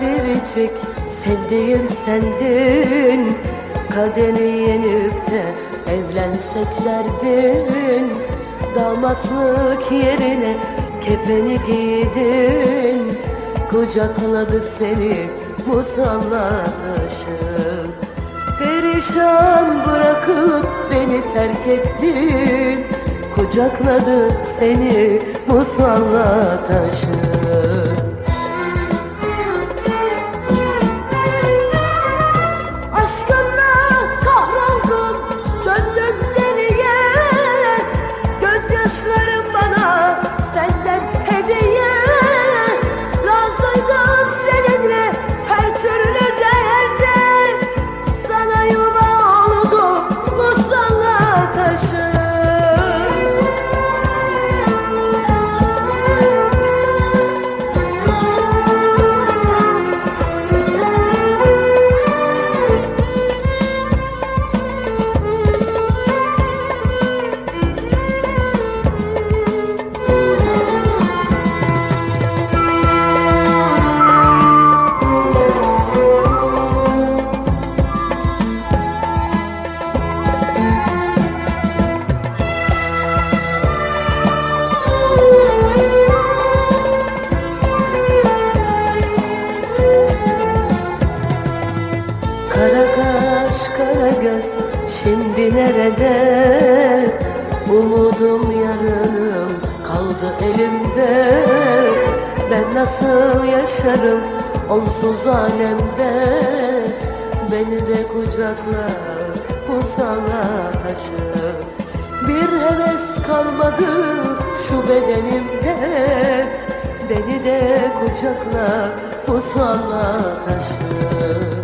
çiçek sevdiğim sendin. Kadeni yenip de evlensek derdin. Damatlık yerine kefeni giydin. Kucakladı seni musalla taşı Perişan bırakıp beni terk ettin. Kucakladı seni musalla taşı kaş kara göz şimdi nerede? Umudum yarınım kaldı elimde. Ben nasıl yaşarım onsuz alemde? Beni de kucakla musalla taşı Bir heves kalmadı şu bedenimde. Beni de kucakla musalla taşı